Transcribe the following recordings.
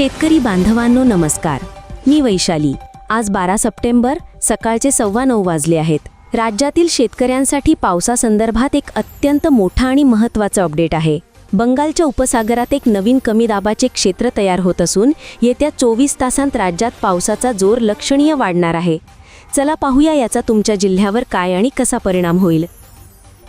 शेतकरी बांधवांनो नमस्कार. मी वैशाली. आज बारा सप्टेंबर सकाळचे सव्वा नऊ वाजले आहेत. राज्यातील शेतकऱ्यांसाठी पावसासंदर्भात एक अत्यंत मोठा आणि महत्त्वाचा अपडेट आहे. बंगालच्या उपसागरात एक नवीन कमी दाबाचे क्षेत्र तयार होत असून येत्या चोवीस तासांत राज्यात पावसाचा जोर लक्षणीय वाढणार आहे. चला पाहूया याचा तुमच्या जिल्ह्यावर काय आणि कसा परिणाम होईल.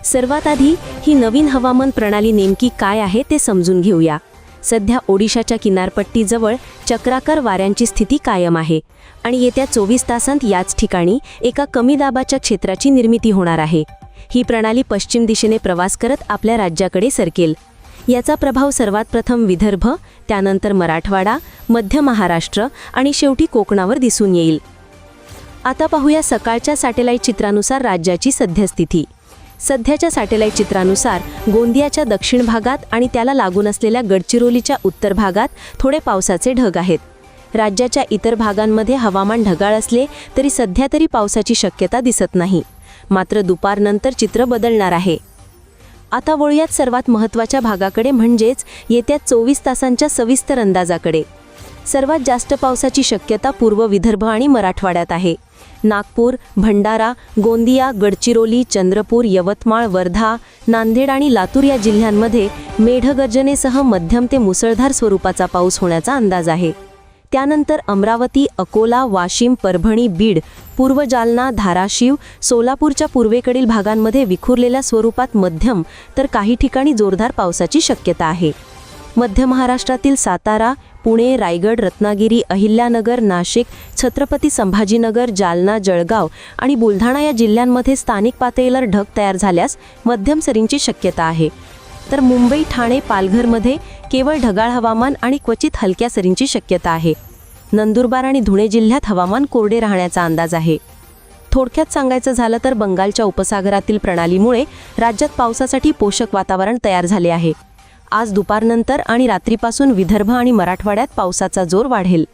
सर्वात आधी ही नवीन हवामान प्रणाली नेमकी काय आहे ते समजून घेऊया. सध्या ओडिशाच्या किनारपट्टीजवळ चक्राकार वाऱ्यांची स्थिती कायम आहे आणि येत्या चोवीस तासांत याच ठिकाणी एका कमी दाबाच्या क्षेत्राची निर्मिती होणार आहे. ही प्रणाली पश्चिम दिशेने प्रवास करत आपल्या राज्याकडे सरकेल. याचा प्रभाव सर्वात प्रथम विदर्भ त्यानंतर मराठवाडा मध्य महाराष्ट्र आणि शेवटी कोकणावर दिसून येईल. आता पाहूया सकाळच्या सॅटेलाईट चित्रानुसार राज्याची सद्यस्थिती. सध्याच्या सॅटेलाईट चित्रानुसार गोंदियाच्या दक्षिण भागात आणि त्याला लागून असलेल्या गडचिरोलीच्या उत्तर भागात थोडे पावसाचे ढग आहेत. राज्याच्या इतर भागांमध्ये हवामान ढगाळ असले तरी सध्या तरी पावसाची शक्यता दिसत नाही. मात्र दुपारनंतर चित्र बदलणार आहे. आता वळूयात सर्वात महत्त्वाच्या भागाकडे म्हणजेच येत्या चोवीस तासांच्या सविस्तर अंदाजाकडे. सर्वात जास्त पावसाची शक्यता पूर्व विदर्भ आणि मराठवाड्यात आहे. नागपूर भंडारा गोंदिया गडचिरोली चंद्रपूर यवतमाळ वर्धा नांदेड आणि लातूर या जिल्ह्यांमध्ये मेढगर्जनेसह मध्यम ते मुसळधार स्वरूपाचा पाऊस होण्याचा अंदाज आहे. त्यानंतर अमरावती अकोला वाशिम परभणी बीड पूर्व जालना धाराशिव सोलापूरच्या पूर्वेकडील भागांमध्ये विखुरलेल्या स्वरूपात मध्यम तर काही ठिकाणी जोरदार पावसाची शक्यता आहे. मध्य महाराष्ट्रातील सातारा पुणे रायगड रत्नागिरी अहिल्यानगर नाशिक छत्रपती संभाजीनगर जालना जळगाव आणि बुलढाणा या जिल्ह्यांमध्ये स्थानिक पातळीवर ढग तयार झाल्यास मध्यम सरींची शक्यता आहे. तर मुंबई ठाणे पालघरमध्ये केवळ ढगाळ हवामान आणि क्वचित हलक्या सरींची शक्यता आहे. नंदुरबार आणि धुळे जिल्ह्यात हवामान कोरडे राहण्याचा अंदाज आहे. थोडक्यात सांगायचं झालं तर बंगालच्या उपसागरातील प्रणालीमुळे राज्यात पावसासाठी पोषक वातावरण तयार झाले आहे. आज दुपारनंतर आणि रात्रीपासून विदर्भ आणि मराठवाड्यात पावसाचा जोर वाढेल.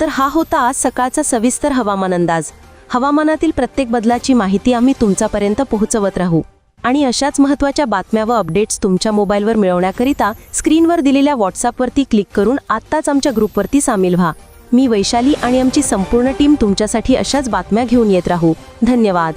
तर हा होता आज सकाळचा सविस्तर हवामान अंदाज. हवामानातील प्रत्येक बदलाची माहिती आम्ही तुमच्यापर्यंत पोहोचवत राहू. आणि अशाच महत्त्वाच्या बातम्या व अपडेट्स तुमच्या मोबाईलवर मिळवण्याकरिता स्क्रीनवर दिलेल्या व्हॉट्सअपवरती क्लिक करून आत्ताच आमच्या ग्रुपवरती सामील व्हा. मी वैशाली आणि आमची संपूर्ण टीम तुमच्यासाठी अशाच बातम्या घेऊन येत राहू. धन्यवाद.